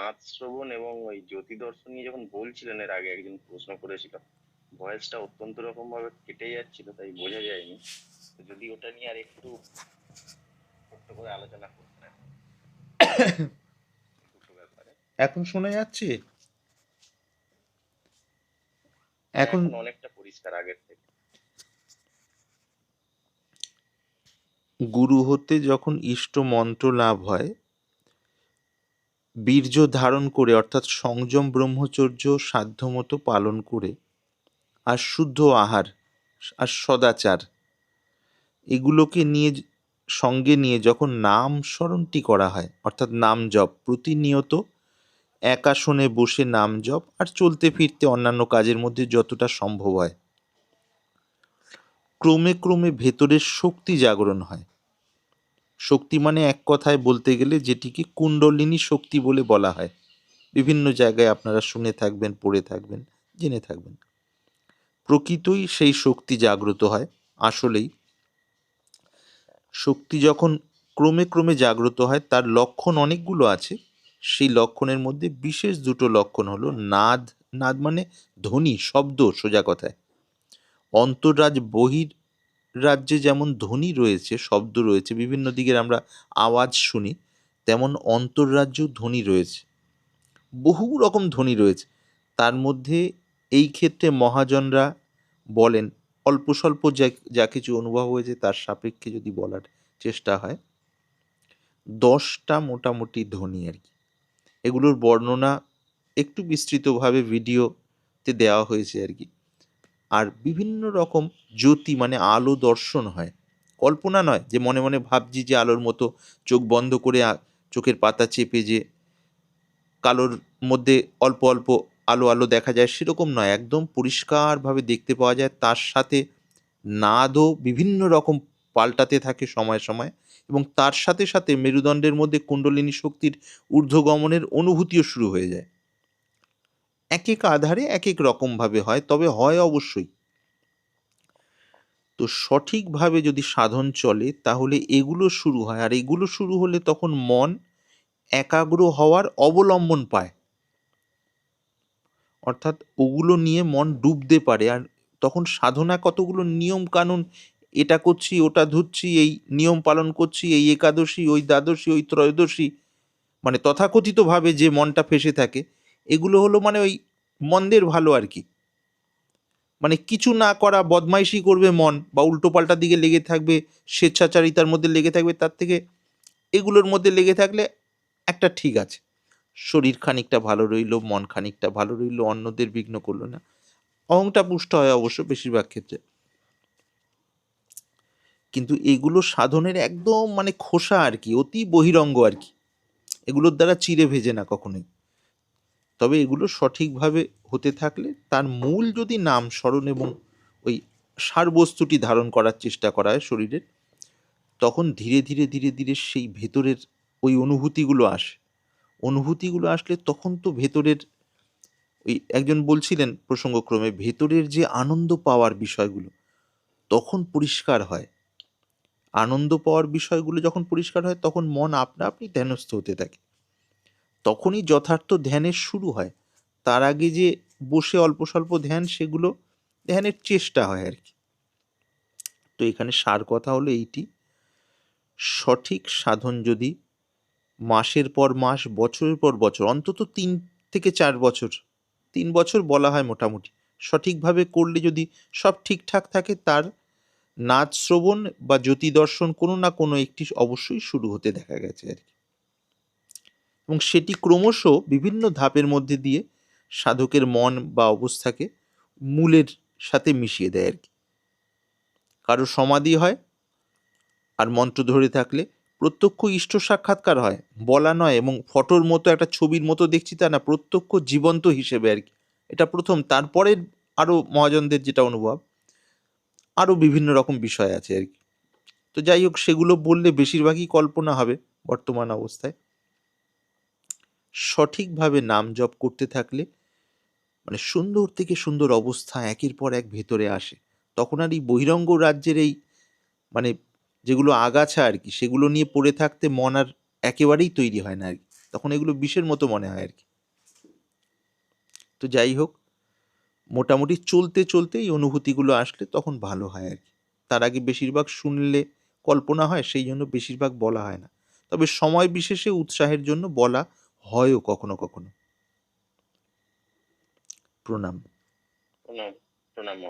নাচ শ্রবণ এবং ওই জ্যোতি দর্শন নিয়ে যখন বলছিলেন এর আগে একজন প্রশ্ন করেছিল ভয়েসটা অত্যন্ত রকম ভাবে কেটে যাচ্ছিল তাই বোঝা যায়নি। যদি ওটা নিয়ে আর একটু ছোট্ট করে আলোচনা করতেন এখন। শোনা যাচ্ছে? এখন এখন অনেকটা পরিষ্কার আগের থেকে। গুরু হতে যখন ইষ্ট মন্ত্র লাভ হয় বীর্য ধারণ করে, অর্থাৎ সংযম ব্রহ্মচর্য সাধ্যমতো পালন করে, আর শুদ্ধ আহার, আর সদাচার, এগুলোকে নিয়ে সঙ্গে নিয়ে যখন নাম স্মরণটি করা হয়, অর্থাৎ নাম জপ, প্রতিনিয়ত একাসনে বসে নাম জপ, আর চলতে ফিরতে অন্যান্য কাজের মধ্যে যতটা সম্ভব হয়। ক্রমে ক্রমে ভেতরের শক্তি জাগরণ হয়। শক্তি মানে এক কথায় বলতে গেলে যেটিকে কুণ্ডলিনী শক্তি বলে বলা হয়। বিভিন্ন জায়গায় আপনারা শুনে থাকবেন, পড়ে থাকবেন, জেনে থাকবেন। প্রকৃতই সেই শক্তি জাগ্রত হয়। আসলেই শক্তি যখন ক্রমে ক্রমে জাগ্রত হয়, তার লক্ষণ অনেকগুলো আছে। সেই লক্ষণের মধ্যে বিশেষ দুটো লক্ষণ হলো নাদ। নাদ মানে ধ্বনি, শব্দ সোজা কথায়। অন্তরাজ বহির রাজ্যে যেমন ধ্বনি রয়েছে, শব্দ রয়েছে, বিভিন্ন দিকের আমরা আওয়াজ শুনি, তেমন অন্তর্রাজ্যেও ধ্বনি রয়েছে। বহু রকম ধ্বনি রয়েছে। তার মধ্যে এই ক্ষেত্রে মহাজনরা বলেন, অল্প স্বল্প যা যা কিছু অনুভব হয়েছে তার সাপেক্ষে যদি বলার চেষ্টা হয়, দশটা মোটামুটি ধ্বনি আর কি। এগুলোর বর্ণনা একটু বিস্তৃতভাবে ভিডিওতে দেওয়া হয়েছে আর কি। আর বিভিন্ন রকম জ্যোতি মানে আলো দর্শন হয়। কল্পনা নয় যে মনে মনে ভাবছি যে আলোর মতো চোখ বন্ধ করে চোখের পাতা চেপে যে কালোর মধ্যে অল্প অল্প আলো আলো দেখা যায় সেরকম নয়। একদম পরিষ্কারভাবে দেখতে পাওয়া যায়। তার সাথে নাদও বিভিন্ন রকম পাল্টাতে থাকে সময় সময় এবং তার সাথে সাথে মেরুদণ্ডের মধ্যে কুণ্ডলিনী শক্তির ঊর্ধ্বগমনের অনুভূতিও শুরু হয়ে যায়। এক এক আধারে এক এক রকমভাবে হয়, তবে হয় অবশ্যই। তো সঠিকভাবে যদি সাধন চলে, তাহলে এগুলো শুরু হয়। আর এগুলো শুরু হলে তখন মন একাগ্র হওয়ার অবলম্বন পায়। অর্থাৎ ওগুলো নিয়ে মন ডুবতে পারে। আর তখন সাধনা কতগুলো নিয়ম কানুন, এটা করছি, ওটা ধুচ্ছি এই নিয়ম পালন করছি, এই একাদশী, ওই দ্বাদশী, ওই ত্রয়োদশী মানে তথাকথিতভাবে যে মনটা ফেসে থাকে এগুলো হলো মানে ওই মন্দের ভালো আর কি। মানে কিছু না করা, বদমাইশি করবে মন বা উল্টোপাল্টা দিকে লেগে থাকবে, স্বেচ্ছাচারিতার মধ্যে লেগে থাকবে, তার থেকে এগুলোর মধ্যে লেগে থাকলে একটা ঠিক আছে। শরীর খানিকটা ভালো রইল, মন খানিকটা ভালো রইল, অন্যদের বিঘ্ন করল না। অহংটা পুষ্ট হয় অবশ্য বেশিরভাগ ক্ষেত্রে। কিন্তু এগুলো সাধনের একদম মানে খোসা আর কি, অতি বহিরঙ্গ আর কি। এগুলোর দ্বারা চিড়ে ভেজে না কখনোই। তবে এগুলো সঠিকভাবে হতে থাকলে তার মূল যদি নাম স্মরণ এবং ওই সারবস্তুটি ধারণ করার চেষ্টা করা হয় শরীরের, তখন ধীরে ধীরে ধীরে ধীরে সেই ভেতরের ওই অনুভূতিগুলো আসে। অনুভূতিগুলো আসলে তখন তো ভেতরের ওই একজন বলছিলেন প্রসঙ্গক্রমে, ভেতরের যে আনন্দ পাওয়ার বিষয়গুলো তখন পরিষ্কার হয়। আনন্দ পাওয়ার বিষয়গুলো যখন পরিষ্কার হয়, তখন মন আপনা আপনি ধ্যানস্থ হতে থাকে। তখনই যথার্থ ধ্যানের শুরু হয়। তার আগে যে বসে অল্প স্বল্প ধ্যান, সেগুলো ধ্যানের চেষ্টা হয় আর কি। তো এখানে সার কথা হলো এইটি। সঠিক সাধন যদি মাসের পর মাস, বছরের পর বছর, অন্তত তিন থেকে চার বছর, তিন বছর বলা হয় মোটামুটি, সঠিকভাবে করলে যদি সব ঠিকঠাক থাকে, তার নাচ শ্রবণ বা জ্যোতি দর্শন কোনো না কোনো একটি অবশ্যই শুরু হতে দেখা গেছে আর কি। এবং সেটি ক্রমশ বিভিন্ন ধাপের মধ্যে দিয়ে সাধকের মন বা অবস্থাকে মূলের সাথে মিশিয়ে দেয় আর কি। কারও সমাধি হয় আর মন্ত্র ধরে থাকলে প্রত্যক্ষ ইষ্ট সাক্ষাৎকার হয়, বলা নয় এবং ফটোর মতো একটা ছবির মতো দেখছি তা না, প্রত্যক্ষ জীবন্ত হিসেবে আর কি। এটা প্রথম তারপরে আরও মহাজনদের যেটা অনুভব আরও বিভিন্ন রকম বিষয় আছে আর কি। তো যাই হোক, সেগুলো বললে বেশিরভাগই কল্পনা হবে বর্তমান অবস্থায়। সঠিকভাবে নাম জপ করতে থাকলে মানে সুন্দর থেকে সুন্দর অবস্থা একের পর এক ভেতরে আসে। তখন আর এই বহিরঙ্গ রাজ্যের এই মানে যেগুলো আগাছা আর কি, সেগুলো নিয়ে পড়ে থাকতে মন আর একেবারেই তৈরি হয় না আর কি। তখন এগুলো বিষের মতো মনে হয় আর কি। তো যাই হোক, মোটামুটি চলতে চলতে এই অনুভূতিগুলো আসলে তখন ভালো হয় আর কি। তার আগে বেশিরভাগ শুনলে কল্পনা হয়, সেই জন্য বেশিরভাগ বলা হয় না। তবে সময় বিশেষে উৎসাহের জন্য বলা হয়ও কখনো কখনো। প্রণাম। প্রণাম প্রণাম।